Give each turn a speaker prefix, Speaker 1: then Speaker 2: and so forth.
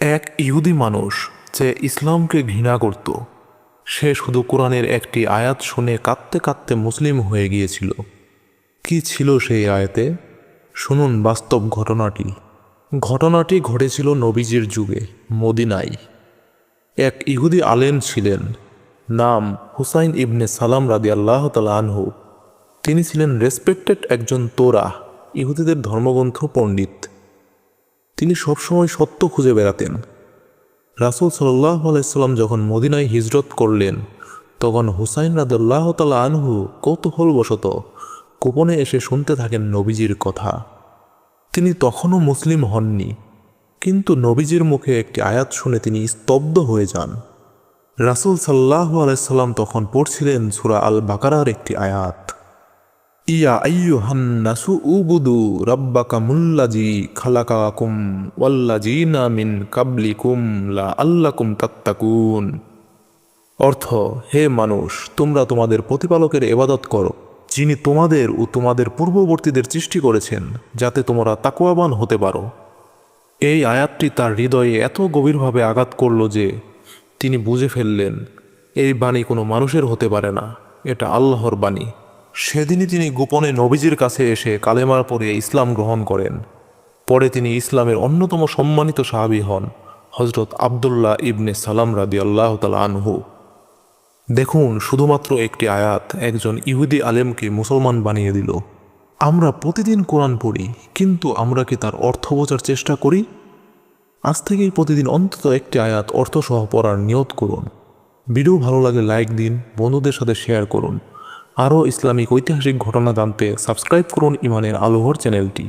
Speaker 1: এক ইহুদি মানুষ যে ইসলামকে ঘৃণা করত, সে শুধু কোরআনের একটি আয়াত শুনে কাঁদতে কাঁদতে মুসলিম হয়ে গিয়েছিল। কি ছিল সেই আয়াতে? শুনুন বাস্তব ঘটনাটি। ঘটনাটি ঘটেছিল নবীজির যুগে, মদিনায়। এক ইহুদি আলেম ছিলেন, নাম হুসাইন ইবনে সালাম রাদি আল্লাহ আনহু। তিনি ছিলেন রেসপেক্টেড একজন তোরা ইহুদিদের ধর্মগ্রন্থ পণ্ডিত। তিনি সবসময় সত্য খুঁজে বেড়াতেন। রাসুল সাল্লাহ আলাইসাল্লাম যখন মদিনায় হিজরত করলেন, তখন হুসাইন রাদুল্লাহ তালা আনহু কৌতূহলবশত গোপনে এসে শুনতে থাকেন নবীজির কথা। তিনি তখনও মুসলিম হননি, কিন্তু নবীজির মুখে একটি আয়াত শুনে তিনি স্তব্ধ হয়ে যান। রাসুল সাল্লাহ আলাইসাল্লাম তখন পড়ছিলেন সুরা আল বাকারার একটি আয়াত। ইয়া আইয়ুহান নাসু উবুদু রাব্বাকা মুল্লাজি খালাকাকুম ওয়াল্লাজিনা মিন কাবলিকুম লা আল্লাকুম তাত্তাকুন। অর্থ, হে মানুষ, তোমরা তোমাদের প্রতিপালকের এবাদত করো, যিনি তোমাদের ও তোমাদের পূর্ববর্তীদের সৃষ্টি করেছেন, যাতে তোমরা তাকুয়াবান হতে পারো। এই আয়াতটি তার হৃদয়ে এত গভীরভাবে আঘাত করল যে, তিনি বুঝে ফেললেন, এই বাণী কোনো মানুষের হতে পারে না, এটা আল্লাহর বাণী। সেদিনই তিনি গোপনে নবীজির কাছে এসে কালেমার পরে ইসলাম গ্রহণ করেন। পরে তিনি ইসলামের অন্যতম সম্মানিত সাহাবী হন হজরত আবদুল্লাহ ইবনে সালাম রাদি আল্লাহ আনহু। দেখুন, শুধুমাত্র একটি আয়াত একজন ইহুদি আলেমকে মুসলমান বানিয়ে দিল। আমরা প্রতিদিন কোরআন পড়ি, কিন্তু আমরা কি তার অর্থ বোঝার চেষ্টা করি? আজ থেকেই প্রতিদিন অন্তত একটি আয়াত অর্থসহ পড়ার নিয়ত করুন। ভিডিও ভালো লাগে লাইক দিন, বন্ধুদের সাথে শেয়ার করুন। আরও ইসলামিক ঐতিহাসিক ঘটনা জানতে সাবস্ক্রাইব করুন ইমানের আলোহর চ্যানেলটি।